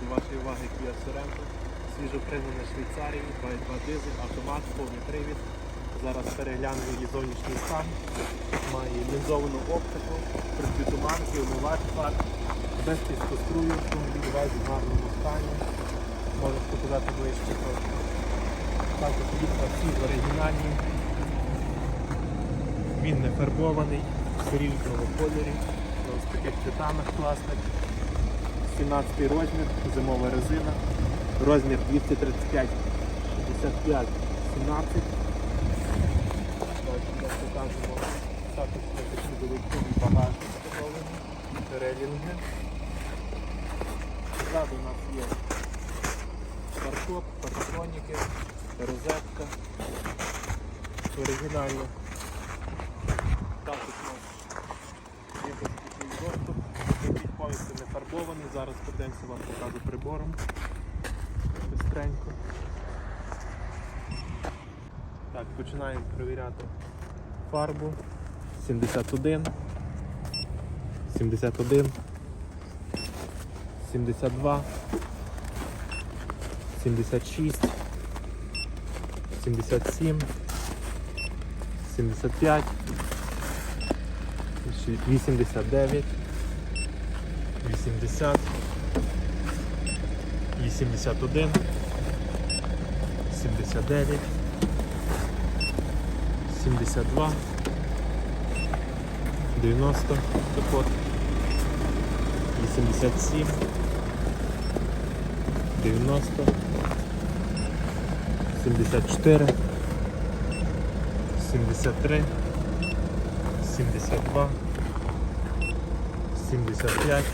До вашої уваги Kia Sorento. Свіжо пригнана Швейцарії, 2.2 дизель, автомат, повний привід. Зараз перегляну її зовнішній стан. Має лінзовану оптику, притуманки, умивач фар, без піскострую, автомобіль весь в гарному стані. Можу показати ближче трохи. Також вікна всі оригінальні. Він не фарбований, в кольорі, ось таких титанах класних. 17 розмір, зимова резина. Розмір 235, 65, 17. Далі ми покажемо також додаткові багажник встановлені, релінги. Ззаду у нас є паркоп, парктроніки, розетка. Оригінально. Також у нас є безпечний доступ. Повністю не фарбований. Зараз подивимося вам покажу прибором. Бистренько. Так, починаємо перевіряти фарбу. 71. 71. 72. 76. 77. 75. 89. 80. 81. 79. 72. 90 капот. 87. 90. 74. 73. 72. 75.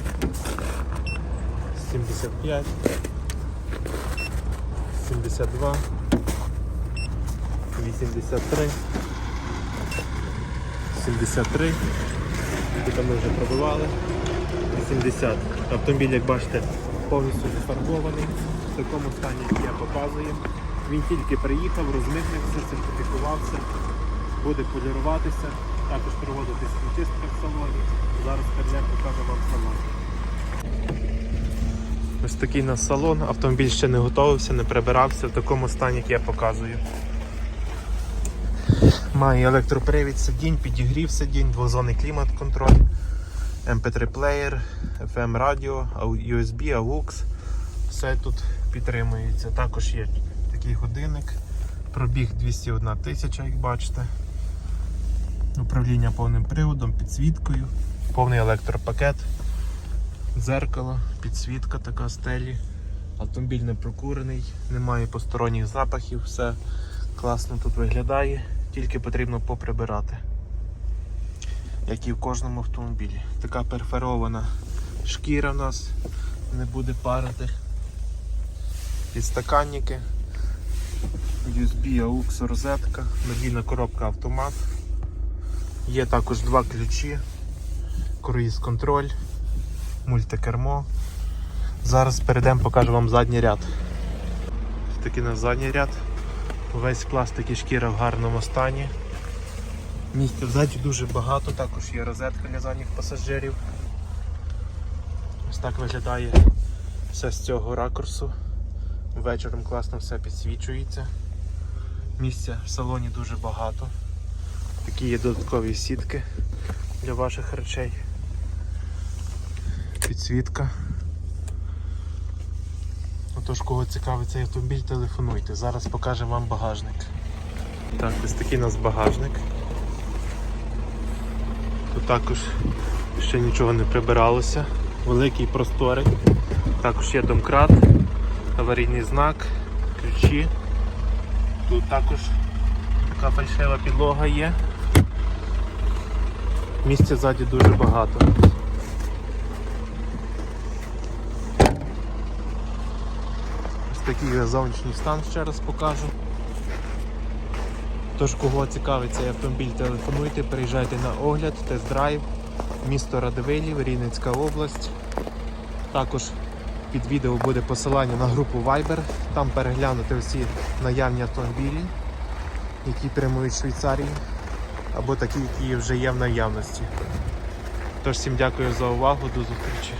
75. 72. 83. 73. Тут ми вже пробивали. 80. Автомобіль, як бачите, повністю зафарбований. В такому стані, я показую. Він тільки приїхав, розмитнився, сертифікувався, буде поліруватися, також проводитись чистка в салоні. Зараз перейдемо, покажу вам салон. Ось такий у нас салон. Автомобіль ще не готувався, не прибирався в такому стані, як я показую. Має електропривід сидінь, підігрів сидінь, двозонний клімат-контроль, MP3 плеєр, FM радіо, USB, AUX. Все тут підтримується. Також є такий годинник. Пробіг 201 тисяча, як бачите. Управління повним приводом, підсвіткою, повний електропакет, дзеркало, підсвітка така стелі. Автомобіль не прокурений, немає посторонніх запахів, все класно тут виглядає, тільки потрібно поприбирати. Як і в кожному автомобілі. Така перфорована шкіра в нас не буде парити. Підстаканники, USB, AUX, розетка, надійна коробка автомат. Є також два ключі, круїз контроль, мультикермо. Зараз перейдемо, покажу вам задній ряд. Такий на задній ряд. Весь пластик і шкіра в гарному стані. Місця взаді дуже багато, також є розетка для задніх пасажирів. Ось так виглядає все з цього ракурсу. Вечором класно все підсвічується. Місця в салоні дуже багато. Такі є додаткові сітки для ваших речей. Підсвітка. Отож, кого цікавить цей автомобіль, телефонуйте. Зараз покажемо вам багажник. Так, ось такий у нас багажник. Тут також ще нічого не прибиралося. Великий просторий. Також є домкрат, аварійний знак, ключі. Тут також така фальшива підлога є. Місця ззаді дуже багато. Ось такий зовнішній стан ще раз покажу. Тож, кого цікавить цей автомобіль, телефонуйте, приїжджайте на огляд, тест-драйв, місто Радивилів, Рівненська область. Також під відео буде посилання на групу Viber, там переглянути всі наявні автомобілі, які прямують в Швейцарії, або такі, які вже є в наявності. Тож всім дякую за увагу, до зустрічі.